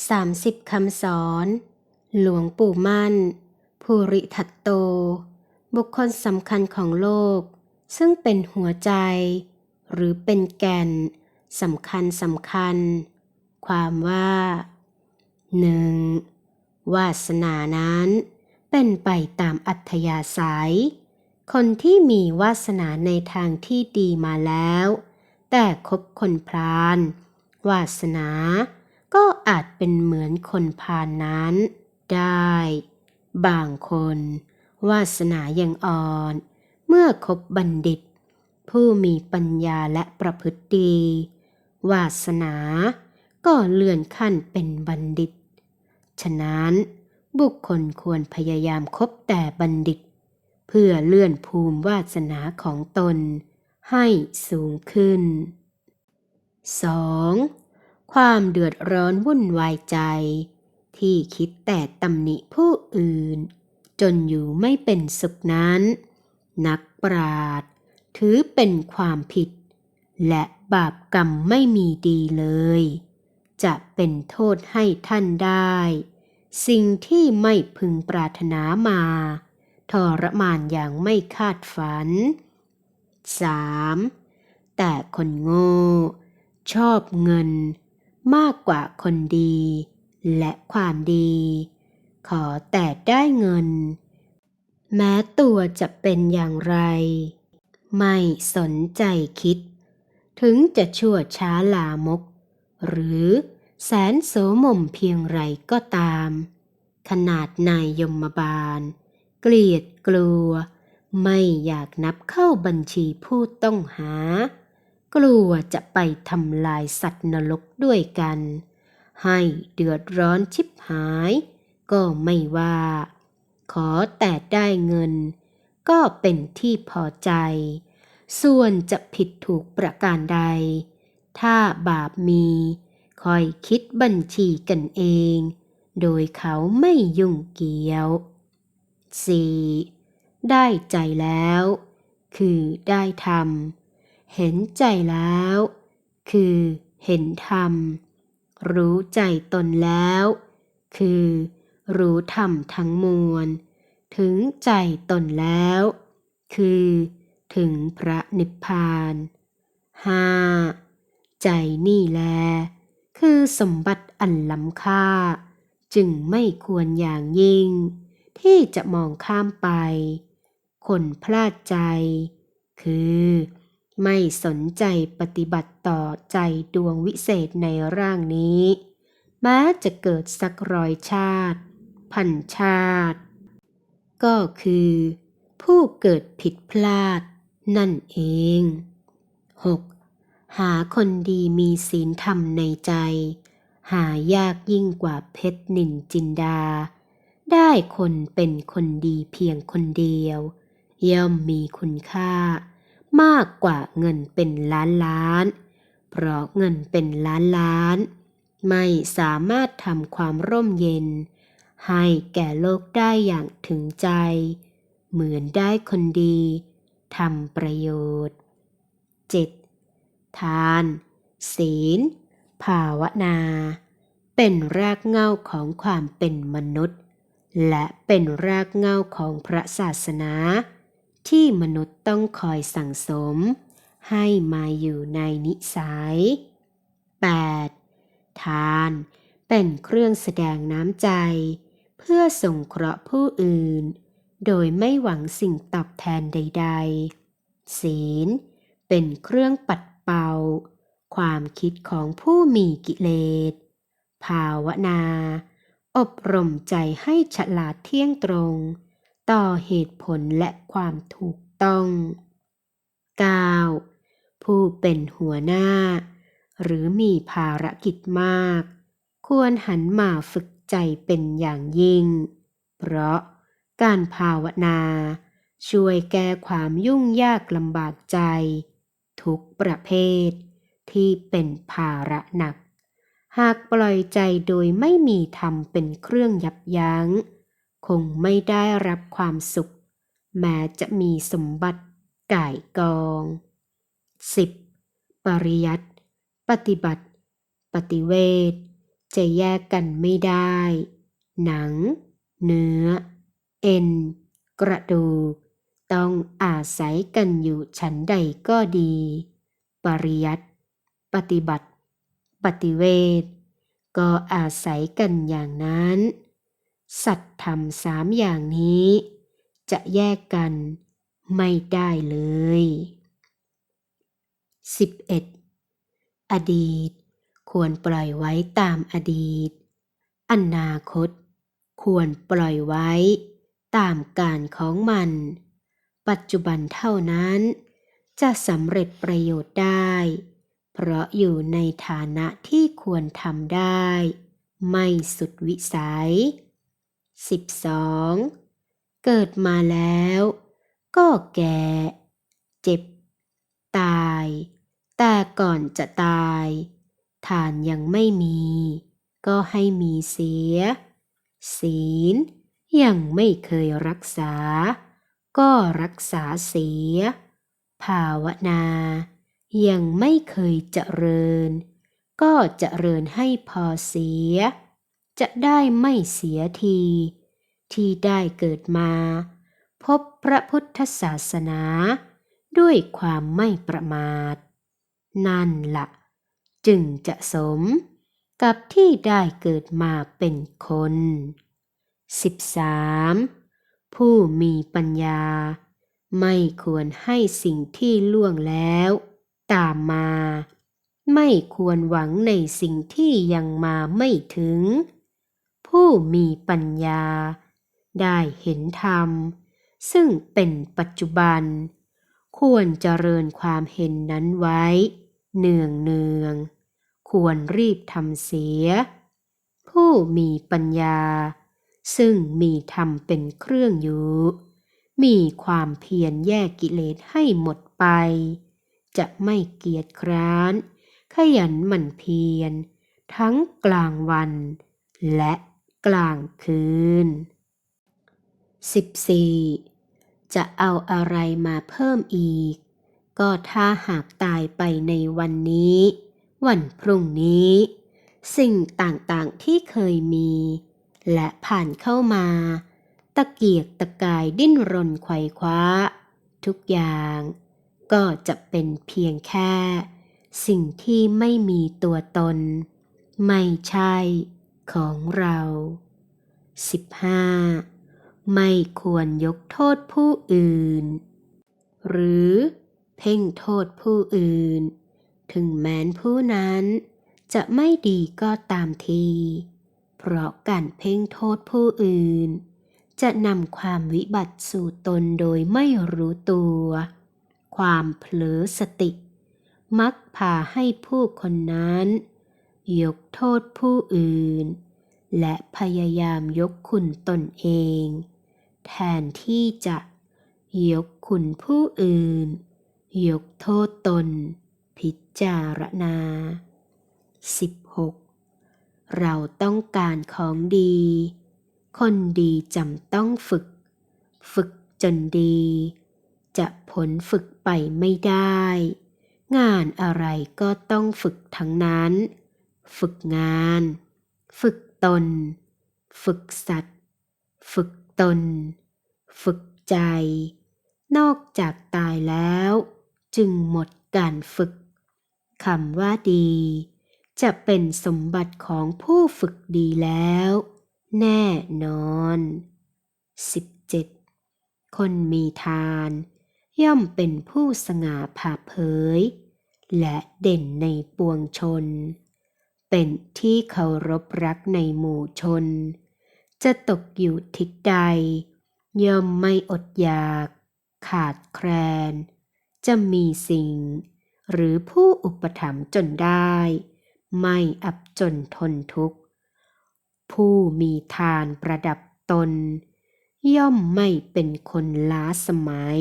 30คำสอน หลวงปู่มั่น ภูริทัตโต บุคคลสำคัญของโลก ซึ่งเป็นหัวใจ หรือเป็นแก่นสำคัญสำคัญ ความว่าหนึ่งวาสนานั้น เป็นไปตามอัธยาศัย คนที่มีวาสนาในทางที่ดีมาแล้ว แต่คบคนพลาน วาสนา ก็อาจเป็นเหมือนคนพาลนั้น ได้ บางคน วาสนายังอ่อน เมื่อคบบัณฑิต ผู้มีปัญญาและประพฤติดีวาสนาก็เลื่อนขั้นเป็นบัณฑิต ฉะนั้นบุคคลควรพยายามคบแต่บัณฑิต เพื่อเลื่อนภูมิวาสนาของตนให้สูงขึ้น 2. ความเดือดร้อนวุ่นวายใจ ที่คิดแต่ตำหนิผู้อื่น จนอยู่ไม่เป็นสุขนั้น นักปราดถือเป็นความผิด และบาปกรรมไม่มีดีเลย จะเป็นโทษให้ท่านได้ สิ่งที่ไม่พึงปรารถนามาทรมานอย่างไม่คาดฝัน 3. แต่คนโง่ ชอบเงิน มากกว่าคนดี และความดี ขอแต่ได้เงิน แม้ตัวจะเป็นอย่างไร ไม่สนใจคิด ถึงจะชั่วช้าลามก หรือแสนโสมมเพียงไรก็ตาม ขนาดนายยมบาล เกลียดกลัว ไม่อยากนับเข้าบัญชีผู้ต้องหา กลัวจะไปทำลายสัตว์นรกด้วยกัน ให้เดือดร้อนชิบหาย ก็ไม่ว่า ขอแต่ได้เงิน ก็เป็นที่พอใจ ส่วนจะผิดถูกประการใด ถ้าบาปมีคอยคิดบัญชีกันเอง โดยเขาไม่ยุ่งเกี่ยว 4. ได้ใจแล้ว คือได้ทำ เห็นใจแล้ว คือเห็นธรรม รู้ใจตนแล้ว คือ รู้ธรรมทั้งมวล ถึงใจตนแล้ว คือ ถึงพระนิพพานห้าใจนี่แล คือสมบัติอันล้ำค่า จึงไม่ควรอย่างยิ่ง ที่จะมองข้ามไป คนพลาดใจ คือ ไม่สนใจปฏิบัติต่อใจดวงวิเศษในร่างนี้แม้จะเกิดสักรอยชาติ พันชาติ ก็คือ ผู้เกิดผิดพลาด นั่นเอง 6. หาคนดีมีศีลธรรมในใจ หายากยิ่งกว่าเพชรนินจินดา ได้คนเป็นคนดีเพียงคนเดียว ย่อมมีคุณค่า มากกว่าเงินเป็นล้านล้าน เพราะเงินเป็นล้านล้าน ไม่สามารถทำความร่มเย็น ให้แก่โลกได้อย่างถึงใจ เหมือนได้คนดีทำประโยชน์ 7. ทาน ศีล ภาวนา เป็นรากเหง้าของความเป็นมนุษย์ และเป็นรากเหง้าของพระศาสนา ที่มนุษย์ต้องคอยสั่งสม ให้มาอยู่ในนิสัย 8. ทาน เป็นเครื่องแสดงน้ำใจ เพื่อส่งเคราะห์ผู้อื่น โดยไม่หวังสิ่งตอบแทนใด ๆ ศีล เป็นเครื่องปัดเป่า ความคิดของผู้มีกิเลส ภาวนา อบรมใจให้ฉลาดเที่ยงตรง ต่อเหตุผลและความถูกต้อง 9. ผู้เป็นหัวหน้า หรือมีภารกิจมาก ควรหันมาฝึกใจเป็นอย่างยิ่ง เพราะการภาวนา ช่วยแก้ความยุ่งยากลำบากใจ ทุกประเภท ที่เป็นภาระหนัก หากปล่อยใจโดยไม่มีธรรมเป็นเครื่องยับยัง้ง คงไม่ได้รับความสุข แม้จะมีสมบัติก่ายกอง 10. ปริยัติปฏิบัติ ปฏิเวทจะแยกกันไม่ได้ หนัง เนื้อ เอ็น กระดูก ต้องอาศัยกันอยู่ชั้นใดก็ดี ปริยัติปฏิบัติ ปฏิเวทก็อาศัยกันอย่างนั้น สัตธรรมสามอย่างนี้ จะแยกกันไม่ได้เลย 11. อดีต ควรปล่อยไว้ตามอดีต อนาคต ควรปล่อยไว้ ตามการของมัน ปัจจุบันเท่านั้น จะสำเร็จประโยชน์ได้ เพราะอยู่ในฐานะที่ควรทำได้ ไม่สุดวิสัย 12. เกิดมาแล้วก็แก่ เจ็บ ตาย แต่ก่อนจะตายทานยังไม่มี ก็ให้มีเสีย ศีล ยังไม่เคยรักษา ก็รักษาเสีย ภาวนา ยังไม่เคยเจริญ ก็เจริญให้พอเสีย จะได้ไม่เสียที ที่ได้เกิดมา พบพระพุทธศาสนา ด้วยความไม่ประมาท นั่นละ่ะจึงจะสมกับที่ได้เกิดมาเป็นคน 13. ผู้มีปัญญา ไม่ควรให้สิ่งที่ล่วงแล้ว ตามมา ไม่ควรหวังในสิ่งที่ยังมาไม่ถึง ผู้มีปัญญา ได้เห็นธรรม ซึ่งเป็นปัจจุบัน ควรเจริญความเห็นนั้นไว้ เนืองเนือง ควรรีบทำเสีย ผู้มีปัญญา ซึ่งมีธรรมเป็นเครื่องอยู่ มีความเพียรแยกกิเลสให้หมดไป จะไม่เกียจคร้าน ขยันหมั่นเพียรทั้งกลางวันและ กลางคืน 14. จะเอาอะไรมาเพิ่มอีก ก็ถ้าหากตายไปในวันนี้ วันพรุ่งนี้ สิ่งต่างๆที่เคยมี และผ่านเข้ามา ตะเกียกตะกายดิ้นรนไขว่คว้า ทุกอย่างก็จะเป็นเพียงแค่ สิ่งที่ไม่มีตัวตน ไม่ใช่ ของเรา 15. ไม่ควรยกโทษผู้อื่น หรือเพ่งโทษผู้อื่น ถึงแม้นผู้นั้นจะไม่ดีก็ตามที เพราะการเพ่งโทษผู้อื่น จะนำความวิบัติสู่ตนโดยไม่รู้ตัว ความเผลอสติ มักพาให้ผู้คนนั้น ยกโทษผู้อื่น และพยายามยกคุณตนเอง แทนที่จะ ยกคุณผู้อื่น ยกโทษตน พิจารณา 16. เราต้องการของดี คนดีจำต้องฝึก ฝึกจนดี จะผลฝึกไปไม่ได้ งานอะไรก็ต้องฝึกทั้งนั้น ฝึกงาน ฝึกตน ฝึกสัตว์ ฝึกตน ฝึกใจ นอกจากตายแล้ว จึงหมดการฝึกคำว่าดี จะเป็นสมบัติของผู้ฝึกดีแล้ว แน่นอน 17. คนมีทาน ย่อมเป็นผู้สง่าผ่าเผย และเด่นในปวงชน เป็นที่เคารพรักในหมู่ชน จะตกอยู่ทิศใด ย่อมไม่อดอยาก ขาดแคลน จะมีสิ่ง หรือผู้อุปถัมภ์จนได้ ไม่อับจนทนทุกข์ ผู้มีทานประดับตน ย่อมไม่เป็นคนล้าสมัย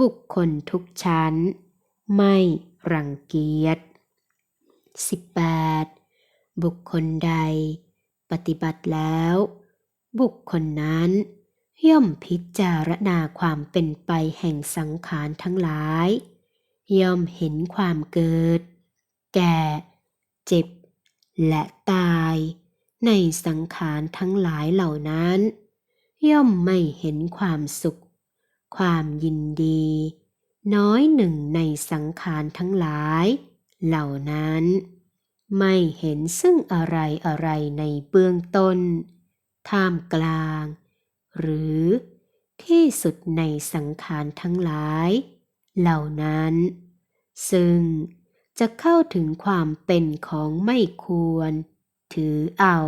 บุคคลทุกชั้น ไม่รังเกียจ 18. บุคคลใด ปฏิบัติแล้ว บุคคลนั้น ย่อมพิจารณาความเป็นไปแห่งสังขารทั้งหลาย ย่อมเห็นความเกิด แก่ เจ็บ และตาย ในสังขารทั้งหลายเหล่านั้น ย่อมไม่เห็นความสุข ความยินดี น้อยหนึ่งในสังขารทั้งหลาย เหล่านั้น ไม่เห็นซึ่งอะไรอะไรในเบื้องต้น ท่ามกลาง หรือที่สุดในสังขารทั้งหลาย เหล่านั้น ซึ่งจะเข้าถึงความเป็นของไม่ควร ถือเอา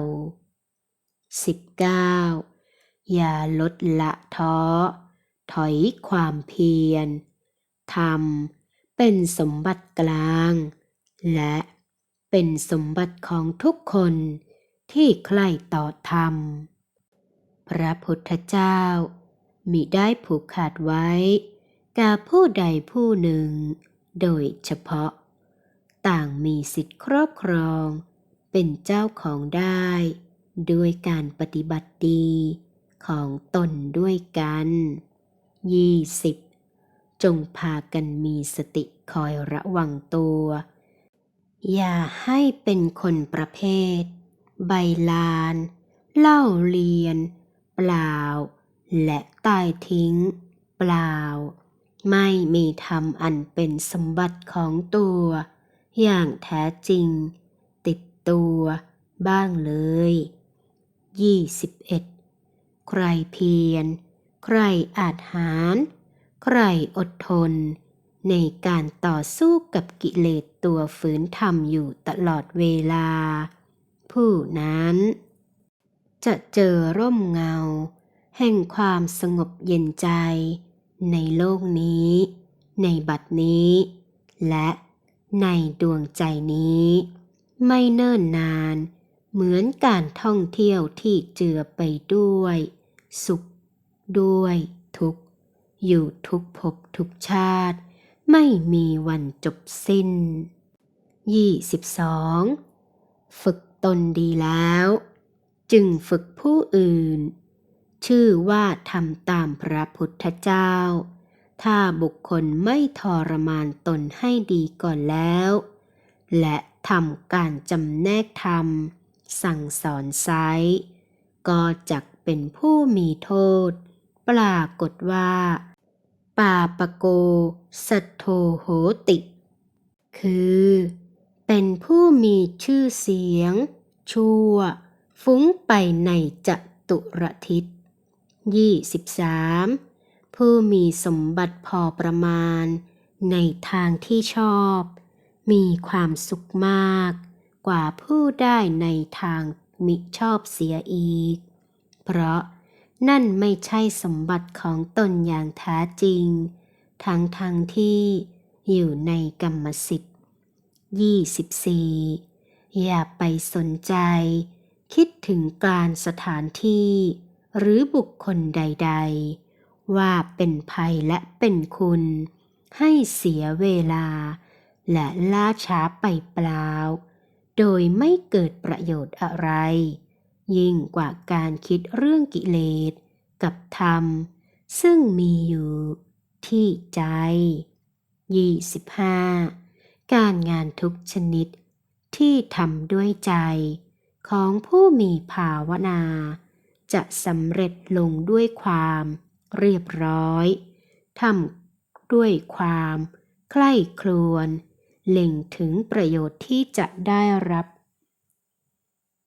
19. อย่าลดละท้อ ถอยความเพียรทำเป็นสมบัติกลาง และ เป็นสมบัติของทุกคนที่ใคร่ต่อธรรม พระพุทธเจ้ามิได้ผูกขาดไว้กับผู้ใดผู้หนึ่ง โดยเฉพาะ ต่างมีสิทธิครอบครอง เป็นเจ้าของได้ด้วยการปฏิบัติดีของตนด้วยกัน 20. จงพากันมีสติคอยระวังตัว อย่าให้เป็นคนประเภท ใบลาน เล่าเรียน เปล่า และตายทิ้ง เปล่า ไม่มีธรรมอันเป็นสมบัติของตัว อย่างแท้จริง ติดตัวบ้างเลย 21. ใครเพียร ใครอาจหาร ใครอดทน ในการต่อสู้กับกิเลสตัวฝืนทำอยู่ตลอดเวลา ผู้นั้น จะเจอร่มเงา แห่งความสงบเย็นใจ ในโลกนี้ ในบัดนี้ และในดวงใจนี้ ไม่เนิ่นนาน เหมือนการท่องเที่ยวที่เจือไปด้วย สุขด้วยทุกข์อยู่ทุกภพทุกชาติ ไม่มีวันจบสิ้น 22. ฝึกตนดีแล้ว จึงฝึกผู้อื่น ชื่อว่าทำตามพระพุทธเจ้า ถ้าบุคคลไม่ทรมานตนให้ดีก่อนแล้ว และทำการจำแนกธรรม สั่งสอนไซก็จักเป็นผู้มีโทษ ปรากฏว่า ปาปโก สัทโทโหติ คือ เป็นผู้มีชื่อเสียง ชั่ว ฟุ้งไปในจตุรทิศ 23. ผู้มีสมบัติพอประมาณ ในทางที่ชอบ มีความสุขมาก กว่าผู้ได้ในทางมิชอบเสียอีก เพราะ นั่นไม่ใช่สมบัติของตนอย่างแท้จริง ทั้งทางที่อยู่ในกรรมสิทธิ์ 24. อย่าไปสนใจ คิดถึงการสถานที่ หรือบุคคลใด ๆ ว่าเป็นภัยและเป็นคุณ ให้เสียเวลา และล่าช้าไปเปล่า โดยไม่เกิดประโยชน์อะไร ยิ่งกว่าการคิดเรื่องกิเลสกับธรรม ซึ่งมีอยู่ที่ใจ 25. การงานทุกชนิดที่ทำด้วยใจของผู้มีภาวนา จะสำเร็จลงด้วยความเรียบร้อยทำด้วยความใคร่ครวญเล็งถึงประโยชน์ที่จะได้รับ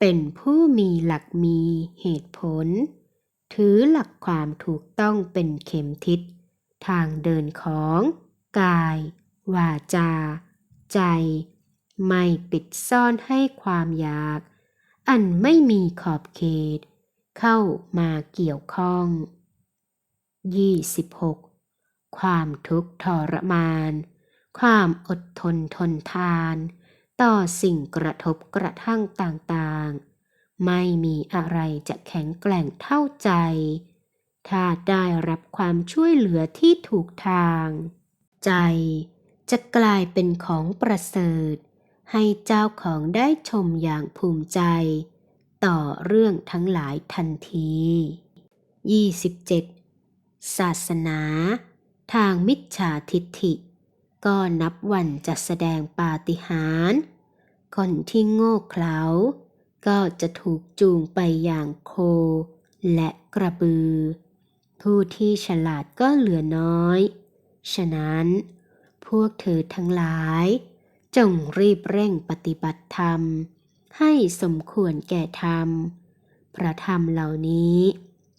เป็นผู้มีหลักมีเหตุผล ถือหลักความถูกต้องเป็นเข็มทิศ ทางเดินของ กาย วาจา ใจ ไม่ปิดซ่อนให้ความอยาก อันไม่มีขอบเขต เข้ามาเกี่ยวข้อง 26. ความทุกข์ทรมาน ความอดทนทนทาน ต่อสิ่งกระทบกระทั่งต่างๆ ไม่มีอะไรจะแข็งแกร่งเท่าใจ ถ้าได้รับความช่วยเหลือที่ถูกทาง ใจจะกลายเป็นของประเสริฐ ให้เจ้าของได้ชมอย่างภูมิใจ ต่อเรื่องทั้งหลายทันที 27. ศาสนา ทางมิจฉาทิฏฐิ ก็นับวันจะแสดงปาฏิหาริย์ คนที่โง่เขลาก็จะถูกจูงไปอย่างโค และกระบือ ผู้ที่ฉลาดก็เหลือน้อย ฉะนั้น พวกเธอทั้งหลาย จงรีบเร่งปฏิบัติธรรม ให้สมควรแก่ธรรม พระธรรมเหล่านี้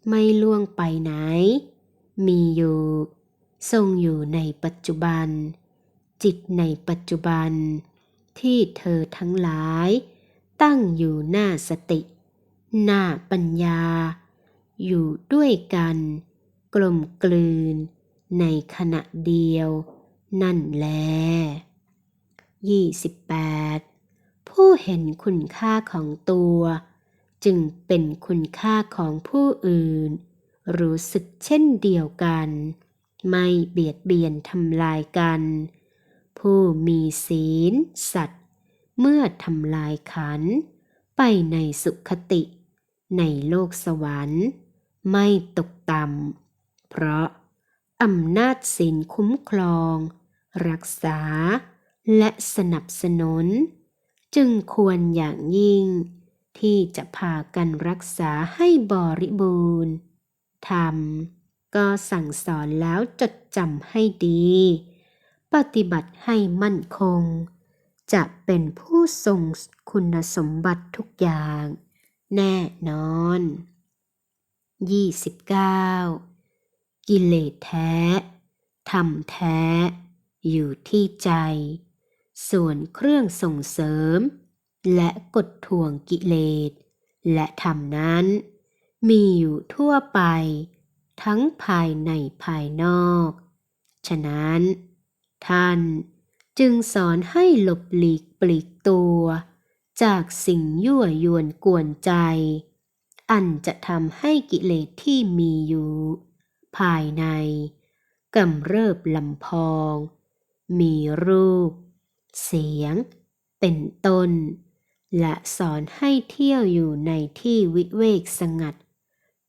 ไม่ล่วงไปไหน มีอยู่ ทรงอยู่ในปัจจุบัน จิตในปัจจุบัน ที่เธอทั้งหลาย ตั้งอยู่หน้าสติ หน้าปัญญา อยู่ด้วยกัน กลมกลืน ในขณะเดียว นั่นแล28 ผู้เห็นคุณค่าของตัว จึงเป็นคุณค่าของผู้อื่น รู้สึกเช่นเดียวกัน ไม่เบียดเบียนทำลายกัน ผู้มีศีล สัตว์ เมื่อทำลายขัน ไปในสุขติ ในโลกสวรรค์ ไม่ตกต่ำเพราะอำนาจศีลคุ้มครอง รักษา และสนับสนุน จึงควรอย่างยิ่ง ที่จะพากันรักษาให้บริบูรณ์ธรรมก็สั่งสอนแล้วจดจำให้ดี ปฏิบัติให้มั่นคง จะเป็นผู้ทรงคุณสมบัติทุกอย่าง แน่นอน 29 กิเลสแท้ธรรมแท้ อยู่ที่ใจ ส่วนเครื่องส่งเสริม และกดทวงกิเลส และธรรมนั้น มีอยู่ทั่วไป ทั้งภายในภายนอก ฉะนั้น ท่านจึงสอนให้หลบหลีกปลีกตัว จากสิ่งยั่วยวนกวนใจ อันจะทำให้กิเลสที่มีอยู่ ภายในกำเริบลำพอง มีรูป เสียง เป็นต้น และสอนให้เที่ยวอยู่ในที่วิเวกสงัด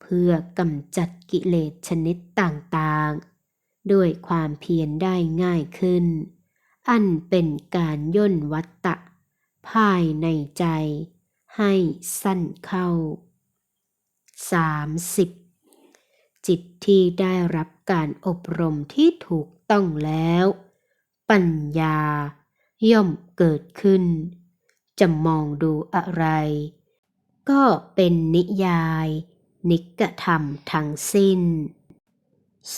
เพื่อกำจัดกิเลสชนิดต่างๆ ด้วยความเพียรได้ง่ายขึ้น อันเป็นการย่นวัตตะ ภายในใจ ให้สั้นเข้า 30 จิตที่ได้รับการอบรมที่ถูกต้องแล้ว ปัญญา ย่อมเกิดขึ้น จะมองดูอะไร ก็เป็นนิยาย นิกธรรมทั้งสิ้น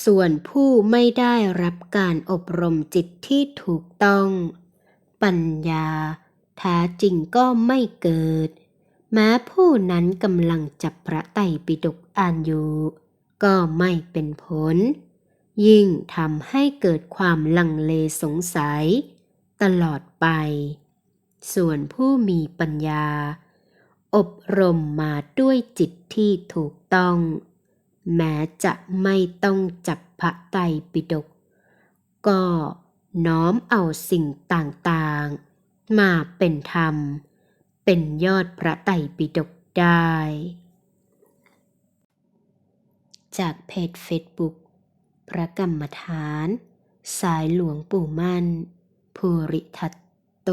ส่วนผู้ไม่ได้รับการอบรมจิตที่ถูกต้อง ปัญญาแท้จริงก็ไม่เกิด แม้ผู้นั้นกำลังจับพระไตรปิฎกอ่านอยู่ ก็ไม่เป็นผล ยิ่งทำให้เกิดความลังเลสงสัย ตลอดไป ส่วนผู้มีปัญญา อบรมมาด้วยจิตที่ถูกต้อง แม้จะไม่ต้องจับพระไตรปิฎกก็น้อมเอาสิ่งต่างๆ มาเป็นธรรม เป็นยอดพระไตรปิฎกได้ จากเพจเฟซบุ๊กพระกรรมฐาน สายหลวงปู่มั่น ภูริทัตโต